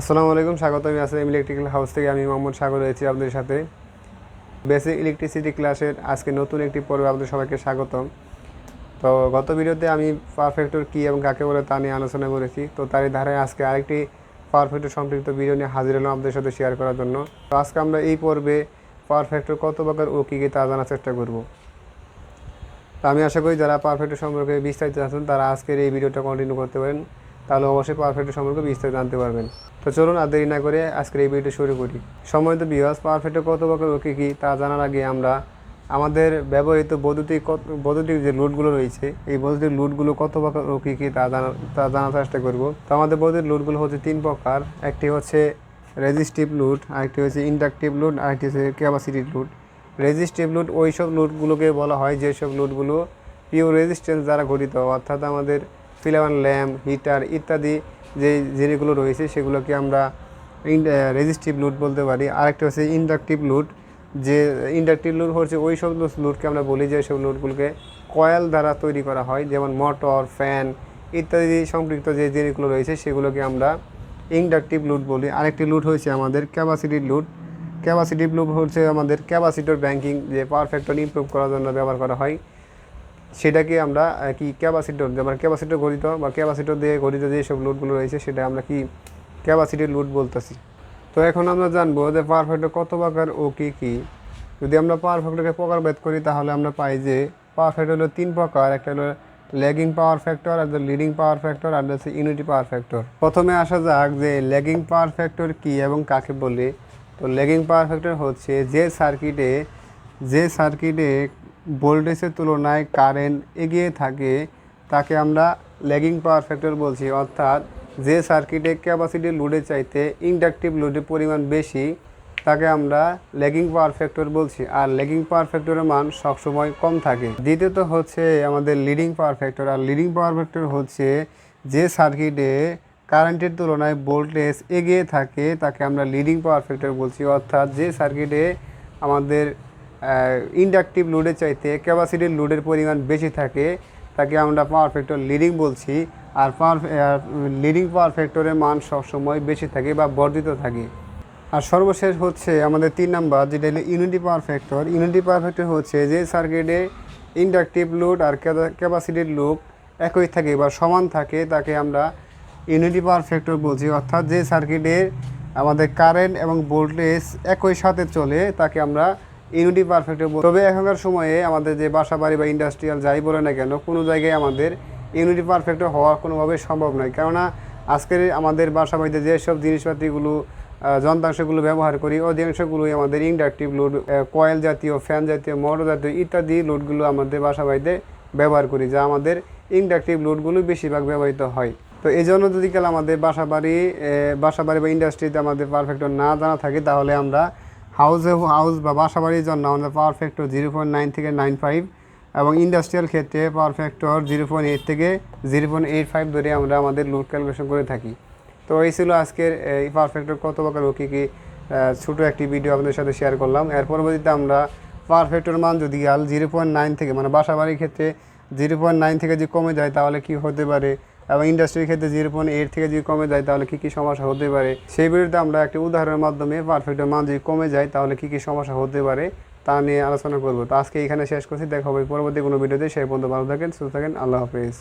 আসসালামু আলাইকুম, স্বাগত। আমি আসলাম ইলেকট্রিক্যাল হাউস থেকে আমি মোহাম্মদ সাগর রয়েছি আপনাদের সাথে। বেসিক ইলেকট্রিসিটি ক্লাসের আজকে নতুন একটি পর্বে আপনাদের সবাইকে স্বাগতম। তো গত ভিডিওতে আমি পারফেক্টর কী এবং কাকে বলে তা নিয়ে আলোচনা করেছি। তো তারই ধারায় আজকে আরেকটি পারফেক্টর সম্পৃক্ত ভিডিও নিয়ে হাজির হলাম আপনাদের সাথে শেয়ার করার জন্য। তো আজকে আমরা এই পর্বে পারফেক্টর কত প্রকার ও কী কী তা জানার চেষ্টা করব। তো আমি আশা করি যারা পারফেক্টর সম্পর্কে বিস্তারিত আছেন তারা আজকের এই ভিডিওটা কন্টিনিউ করতে পারেন। তাহলে অবশ্যই পারফেক্ট সম্পর্কে বিস্তারিত জানতে পারবেন। তো চলুন আর দেরি না করে আজকের এই ভিডিও শুরু করি। সময় তো বিহাস পারফেক্টে কত প্রকার ওকে কী তা জানার আগে আমরা আমাদের ব্যবহৃত বৈদ্যুতিক কত- বৈদ্যুতিক যে লুটগুলো রয়েছে, এই বৈদ্যুতিক লুটগুলো কত প্রকার ও কী কী তা জানা তা জানার চেষ্টা করব। তো আমাদের বৈদ্যুতিক লুটগুলো হচ্ছে তিন প্রকার। একটি হচ্ছে রেজিস্টিভ লুট আরেকটি হচ্ছে ইন্ডাকটিভ লুট আরেকটি হচ্ছে ক্যাপাসিটি লুট রেজিস্টিভ লুট ওই সব লুটগুলোকে বলা হয়, যেসব লুটগুলো পিওর রেজিস্ট্যান্স দ্বারা গঠিত, অর্থাৎ আমাদের ফিলামান ল্যাম্প, হিটার ইত্যাদি যে জিনিসগুলো রয়েছে সেগুলোকে আমরা রেজিস্টিভ লুট বলতে পারি। আরেকটা হচ্ছে ইন্ডাকটিভ লুট যে ইন্ডাকটিভ লুট হচ্ছে ওই সব লুটকে আমরা বলি যে সব লুটগুলোকে কয়েল দ্বারা তৈরি করা হয়, যেমন মোটর ফ্যান ইত্যাদি সম্পৃক্ত যে জিনিসগুলো রয়েছে সেগুলোকে আমরা ইন্ডাকটিভ লুট বলি। আরেকটি লুট হয়েছে আমাদের ক্যাপাসিটির লুট ক্যাপাসিটিভ লুট হচ্ছে আমাদের ক্যাপাসিটর ব্যাংকিং যে পাওয়ার ফ্যাক্টর ইমপ্রুভ করার জন্য ব্যবহার করা হয়। সেটাকে আমরা কি ক্যাপাসিটর যেমন ক্যাপাসিটর গঠিত বা ক্যাপাসিটর দিয়ে গঠিত যেসব লুটগুলো রয়েছে, সেটা আমরা কি ক্যাপাসিটির লুট বলতেছি? তো এখন আমরা জানব যে পাওয়ার কত প্রকার ও কী কী। যদি আমরা পাওয়ার ফ্যাক্টরকে প্রকারভেদ করি, তাহলে আমরা পাই যে পাওয়ার ফ্যাক্টর হলো তিন প্রকার। একটা হলো ল্যাগিং পাওয়ার ফ্যাক্টর আর লিডিং পাওয়ার ফ্যাক্টর আর হচ্ছে ইউনিটি পাওয়ার ফ্যাক্টর প্রথমে আসা যাক যে ল্যাগিং পাওয়ার ফ্যাক্টর কী এবং কাকে বলে। তো ল্যাগিং পাওয়ার ফ্যাক্টর হচ্ছে যে সার্কিটে যে সার্কিটে ভোল্টেজের তুলনায় কারেন্ট এগিয়ে থাকে, তাকে আমরা ল্যাগিং পাওয়ার ফ্যাক্টর বলছি। অর্থাৎ যে সার্কিটে ক্যাপাসিটি লোডের চাইতে ইন্ডাকটিভ লোডের পরিমাণ বেশি, তাকে আমরা ল্যাগিং পাওয়ার ফ্যাক্টর বলছি। আর ল্যাগিং পাওয়ার ফ্যাক্টরের মান সবসময় কম থাকে। দ্বিতীয়ত হচ্ছে আমাদের লিডিং পাওয়ার ফ্যাক্টর আর লিডিং পাওয়ার ফ্যাক্টর হচ্ছে যে সার্কিটে কারেন্টের তুলনায় ভোল্টেজ এগিয়ে থাকে, তাকে আমরা লিডিং পাওয়ার ফ্যাক্টর বলছি। অর্থাৎ যে সার্কিটে আমাদের ইন্ডাকটিভ লোডের চাইতে ক্যাপাসিটির লোডের পরিমাণ বেশি থাকে, তাকে আমরা পাওয়ার ফ্যাক্টর লিডিং বলছি। আর পাওয়ার লিডিং পাওয়ার ফ্যাক্টরের মান সবসময় বেশি থাকে বা বর্ধিত থাকে। আর সর্বশেষ হচ্ছে আমাদের তিন নাম্বার, যেটা হলো unity power factor unity power factor হচ্ছে যে সার্কিটে ইন্ডাকটিভ লোড আর ক্যাপাসিটির লোড একই থাকে বা সমান থাকে, তাকে আমরা ইউনিটি পাওয়ার ফ্যাক্টর বলছি। অর্থাৎ যে সার্কিটের আমাদের কারেন্ট এবং ভোল্টেজ একই সাথে চলে, তাকে আমরা ইউনিটি পাওয়ার ফ্যাক্টর তবে এখনকার সময়ে আমাদের যে বাসা বাড়ি বা ইন্ডাস্ট্রিয়াল যাই বলে না কেন, কোনো জায়গায় আমাদের ইউনিটি পাওয়ার ফ্যাক্টর হওয়া কোনোভাবে সম্ভব নয়। কেননা আজকের আমাদের বাসা বাড়িতে যেসব জিনিসপাতিগুলো যন্ত্রাংশগুলো ব্যবহার করি, অধিকাংশগুলোই আমাদের ইন্ডাকটিভ লোড কয়েল জাতীয় ফ্যান জাতীয় মোটর জাতীয় ইত্যাদি লোডগুলো আমাদের বাসা বাড়িতে ব্যবহার করি, যা আমাদের ইন্ডাকটিভ লোডগুলো বেশিরভাগ ব্যবহৃত হয়। তো এই জন্য যদি কাল আমাদের বাসা বাড়ি বাসা বাড়ি বা ইন্ডাস্ট্রিতে আমাদের পারফেক্ট না জানা থাকে, তাহলে আমরা হাউসে হাউস বা বাসা বাড়ির জন্য আমাদের power factor zero point nine থেকে নাইন ফাইভ এবং ইন্ডাস্ট্রিয়াল ক্ষেত্রে power factor zero point eight থেকে জিরো পয়েন্ট এইট ফাইভ ধরে আমরা আমাদের লোড ক্যালকুলেশন করে থাকি। তো এই ছিল আজকের এই পাওয়ার ফ্যাক্টর কত প্রকার ও কী ছোটো একটি ভিডিও আপনাদের সাথে শেয়ার করলাম। এর পরবর্তীতে আমরা পাওয়ার ফ্যাক্টর মান যদি আল জিরো পয়েন্ট নাইন থেকে মানে বাসা বাড়ির ক্ষেত্রে জিরো পয়েন্ট নাইন থেকে যদি কমে যায়, তাহলে কি হতে পারে? এবং ইন্ডাস্ট্রির ক্ষেত্রে জিরো পয়েন্ট এইট থেকে যদি কমে যায়, তাহলে কী কী সমস্যা হতে পারে? সেই বিরুদ্ধে আমরা একটি উদাহরণের মাধ্যমে পারফেক্টের মান যদি কমে যায়, তাহলে কী কী সমস্যা হতে পারে তা নিয়ে আলোচনা করব। তো আজকে এখানে শেষ করছি। দেখা হবে পরবর্তী কোনো ভিডিওতে। সেই পর্যন্ত ভালো থাকেন, সুস্থ থাকেন। আল্লাহ হাফেজ।